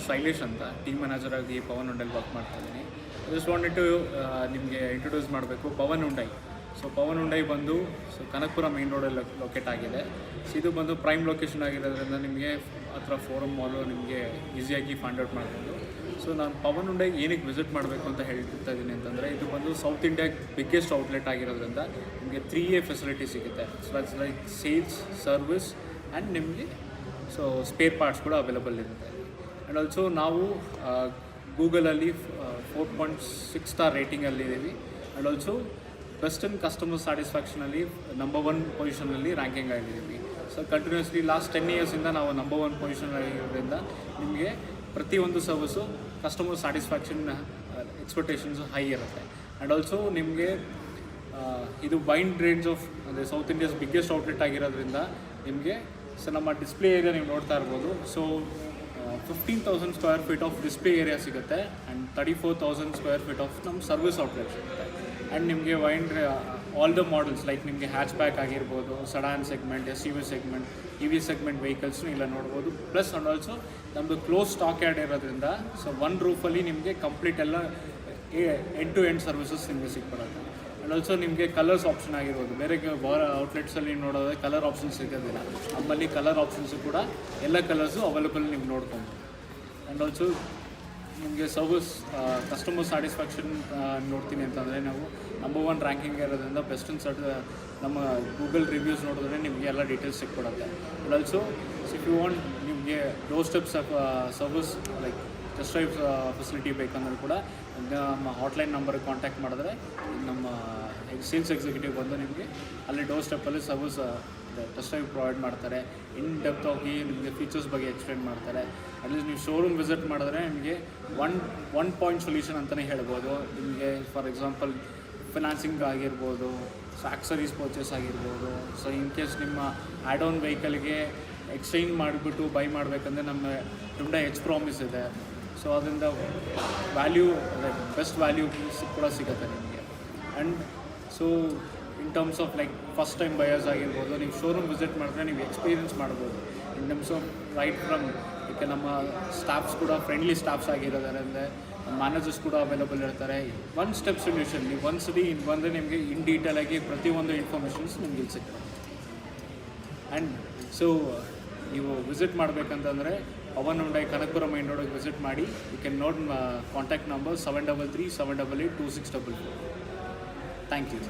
ಶೈಲೇಶ್ ಅಂತ team manager ಆಗಿ Pavan ಉಂಡಲ್ಲಿ work ಮಾಡ್ತಾ ಇದ್ದೀನಿ. ಜಸ್ಟ್ ವಾಂಟೆಡ್ ಟು ನಿಮಗೆ ಇಂಟ್ರೊಡ್ಯೂಸ್ ಮಾಡಬೇಕು. Pavan Hyundai. So Pavan Hyundai ಬಂದು ಸೊ ಕನಕಪುರ ಮೇನ್ ರೋಡಲ್ಲಿ ಲೊಕೇಟ್ ಆಗಿದೆ. ಸೊ ಇದು ಬಂದು ಪ್ರೈಮ್ ಲೊಕೇಶನ್ ಆಗಿರೋದ್ರಿಂದ ನಿಮಗೆ ಹತ್ರ ಫೋರಮ್ ಮಾಲು ನಿಮಗೆ ಈಸಿಯಾಗಿ ಫೈಂಡ್ ಔಟ್ ಮಾಡ್ಬೋದು. ಸೊ ನಾನು ಪವನ್ ಉಂಡೈಗೆ ಏನಕ್ಕೆ ವಿಸಿಟ್ ಮಾಡಬೇಕು ಅಂತ ಹೇಳ್ತಾ ಇದ್ದೀನಿ ಅಂತಂದರೆ, ಇದು ಬಂದು ಸೌತ್ ಇಂಡಿಯಾ ಬಿಗ್ಗೆಸ್ಟ್ ಔಟ್ಲೆಟ್ ಆಗಿರೋದ್ರಿಂದ ನಿಮಗೆ ತ್ರೀ ಎ ಫೆಸಿಲಿಟಿ ಸಿಗುತ್ತೆ. So it's like sales service and ನಿಮಗೆ ಸೊ ಸ್ಪೇರ್ ಪಾರ್ಟ್ಸ್ ಕೂಡ ಅವೈಲಬಲ್ ಇರುತ್ತೆ. ಆ್ಯಂಡ್ ಆಲ್ಸೋ ನಾವು ಗೂಗಲಲ್ಲಿ ಫೋರ್ ಪಾಯಿಂಟ್ ಸಿಕ್ಸ್ ಸ್ಟಾರ್ ರೇಟಿಂಗಲ್ಲಿದ್ದೀವಿ ಆ್ಯಂಡ್ ಆಲ್ಸೋ ವೆಸ್ಟರ್ನ್ ಕಸ್ಟಮರ್ ಸ್ಯಾಟಿಸ್ಫ್ಯಾಕ್ಷನಲ್ಲಿ ನಂಬರ್ ಒನ್ ಪೊಸಿಷನಲ್ಲಿ ರ್ಯಾಂಕಿಂಗ್ ಆಗಿದ್ದೀವಿ. ಸೊ ಕಂಟಿನ್ಯೂಸ್ಲಿ ಲಾಸ್ಟ್ ಟೆನ್ ಇಯರ್ಸಿಂದ ನಾವು ನಂಬರ್ ಒನ್ ಪೊಸಿಷನ್ ಆಗಿರೋದ್ರಿಂದ ನಿಮಗೆ ಪ್ರತಿಯೊಂದು service customer satisfaction expectations high ಇರುತ್ತೆ. ಆ್ಯಂಡ್ ಆಲ್ಸೋ ನಿಮಗೆ ಇದು ವೈಂಡ್ ರೇಂಜ್ ಆಫ್ ಅಂದರೆ ಸೌತ್ ಇಂಡಿಯಾಸ್ ಬಿಗ್ಗೆಸ್ಟ್ ಔಟ್ಲೆಟ್ ಆಗಿರೋದ್ರಿಂದ ನಿಮಗೆ ಸೊ ನಮ್ಮ ಡಿಸ್ಪ್ಲೇ ಏರಿಯಾ ನೀವು ನೋಡ್ತಾ ಇರ್ಬೋದು. So fifteen thousand square feet of display area ಸಿಗುತ್ತೆ and thirty four thousand square feet of ನಮ್ಮ ಸರ್ವಿಸ್ ಔಟ್ಲೆಟ್ ಸಿಗುತ್ತೆ. ಆ್ಯಂಡ್ ನಿಮಗೆ wine all the models like ನಿಮಗೆ ಹ್ಯಾಚ್ ಬ್ಯಾಕ್ ಆಗಿರ್ಬೋದು sedan segment S C V segment E V segment ವೆಹಿಕಲ್ಸ್ನು ಇಲ್ಲ ನೋಡ್ಬೋದು. Plus and also ನಮ್ಮದು close stock yard ಇರೋದ್ರಿಂದ so one ರೂಫಲ್ಲಿ ನಿಮಗೆ ಕಂಪ್ಲೀಟ್ ಎಲ್ಲ ಎಂಡ್ ಟು ಎಂಡ್ ಸರ್ವಿಸಸ್ ನಿಮಗೆ ಸಿಕ್ಬಿಡುತ್ತೆ ಆ್ಯಂಡ್ ಆಲ್ಸೋ ನಿಮಗೆ ಕಲರ್ಸ್ ಆಪ್ಷನ್ ಆಗಿರ್ಬೋದು. ಬೇರೆ ಔಟ್ಲೆಟ್ಸಲ್ಲಿ ನೋಡೋದ್ರೆ ಕಲರ್ ಆಪ್ಷನ್ಸ್ ಸಿಗೋದಿಲ್ಲ. ನಮ್ಮಲ್ಲಿ ಕಲರ್ ಆಪ್ಷನ್ಸು ಕೂಡ ಎಲ್ಲ ಕಲರ್ಸು ಅವೈಲೇಬಲ್ ನಿಮ್ಗೆ ನೋಡ್ಕೊಬೋದು. ಆ್ಯಂಡ್ ಆಲ್ಸೋ ನಿಮಗೆ ಸರ್ವಿಸ್ ಕಸ್ಟಮರ್ ಸ್ಯಾಟಿಸ್ಫ್ಯಾಕ್ಷನ್ ನೋಡ್ತೀನಿ ಅಂತಂದರೆ ನಾವು ನಂಬರ್ ಒನ್ ರ್ಯಾಂಕಿಂಗ್ ಇರೋದ್ರಿಂದ ಬೆಸ್ಟ್ ಇನ್ ಸರ್ಟ್ ನಮ್ಮ ಗೂಗಲ್ ರಿವ್ಯೂಸ್ ನೋಡಿದ್ರೆ ನಿಮಗೆ ಎಲ್ಲ ಡೀಟೇಲ್ಸ್ ಸಿಕ್ಬಿಡುತ್ತೆ and also if you want ನಿಮಗೆ doorstep service like test drive facility ಬೇಕಂದ್ರೂ ಕೂಡ ನಮ್ಮ ಹಾಟ್ಲೈನ್ ನಂಬರ್ಗೆ ಕಾಂಟ್ಯಾಕ್ಟ್ ಮಾಡಿದ್ರೆ ನಮ್ಮ ಸೇಲ್ಸ್ ಎಕ್ಸಿಕ್ಯೂಟಿವ್ ಬಂದು ನಿಮಗೆ ಅಲ್ಲಿ ಡೋರ್ ಸ್ಟೆಪ್ಪಲ್ಲಿ ಸರ್ವಿಸ್ ಟೆಸ್ಟ್ ಡ್ರೈವ್ ಪ್ರೊವೈಡ್ ಮಾಡ್ತಾರೆ. ಇನ್ ಡೆಪ್ತ್ ಆಗಿ ನಿಮಗೆ ಫೀಚರ್ಸ್ ಬಗ್ಗೆ ಎಕ್ಸ್ಪ್ಲೇನ್ ಮಾಡ್ತಾರೆ. ಅಟ್ಲೀಸ್ಟ್ ನೀವು ಶೋರೂಮ್ ವಿಸಿಟ್ ಮಾಡಿದ್ರೆ ನಿಮಗೆ ಒನ್ ಒನ್ ಪಾಯಿಂಟ್ ಸೊಲ್ಯೂಷನ್ ಅಂತಲೇ ಹೇಳ್ಬೋದು. ನಿಮಗೆ ಫಾರ್ ಎಕ್ಸಾಂಪಲ್ ಫಿನಾನ್ಸಿಂಗ್ ಆಗಿರ್ಬೋದು ಸೊ ಆಕ್ಸರೀಸ್ ಪರ್ಚೇಸ್ ಆಗಿರ್ಬೋದು. ಸೊ ಇನ್ ಕೇಸ್ ನಿಮ್ಮ ಆ್ಯಡ್ ಆನ್ ವೆಹಿಕಲ್ಗೆ ಎಕ್ಸ್ಚೇಂಜ್ ಮಾಡಿಬಿಟ್ಟು ಬೈ ಮಾಡಬೇಕಂದ್ರೆ ನಮ್ಮ ತುಂಬ ಎಚ್ ಪ್ರಾಮಿಸ್ ಇದೆ. ಸೊ ಅದರಿಂದ ವ್ಯಾಲ್ಯೂ ಲೈಕ್ ಬೆಸ್ಟ್ ವ್ಯಾಲ್ಯೂ ಕೂಡ ಸಿಗುತ್ತೆ ನಿಮಗೆ. And so in terms of like first time buyers ಆಗಿರ್ಬೋದು, ನೀವು ಶೋರೂಮ್ ವಿಸಿಟ್ ಮಾಡಿದ್ರೆ ನೀವು ಎಕ್ಸ್ಪೀರಿಯನ್ಸ್ ಮಾಡ್ಬೋದು. In terms of right from ಈಗ ನಮ್ಮ ಸ್ಟಾಫ್ಸ್ ಕೂಡ ಫ್ರೆಂಡ್ಲಿ ಸ್ಟಾಫ್ಸ್ ಆಗಿರೋದರಿಂದ ಮ್ಯಾನೇಜರ್ಸ್ ಕೂಡ ಅವೈಲಬಲ್ ಇರ್ತಾರೆ. ಒನ್ ಸ್ಟೆಪ್ ಸೊಲ್ಯೂಷನ್ ನೀವು ಒಂದು ಸರಿ ಬಂದರೆ ನಿಮಗೆ ಇನ್ ಡೀಟೇಲ್ ಆಗಿ ಪ್ರತಿಯೊಂದು ಇನ್ಫಾರ್ಮೇಷನ್ಸ್ ನಿಮ್ಗೆ ಇಲ್ಲಿ ಸಿಗ್ತದೆ. ಆ್ಯಂಡ್ ಸೊ ನೀವು ವಿಸಿಟ್ ಮಾಡಬೇಕಂತಂದರೆ ಪವನ್ ಉಂಡೈ ಕನಕಪುರ ಮೈನ್ ರೋಡಿಗೆ ವಿಸಿಟ್ ಮಾಡಿ you can note contact number seven double three seven double eight two six double four thank you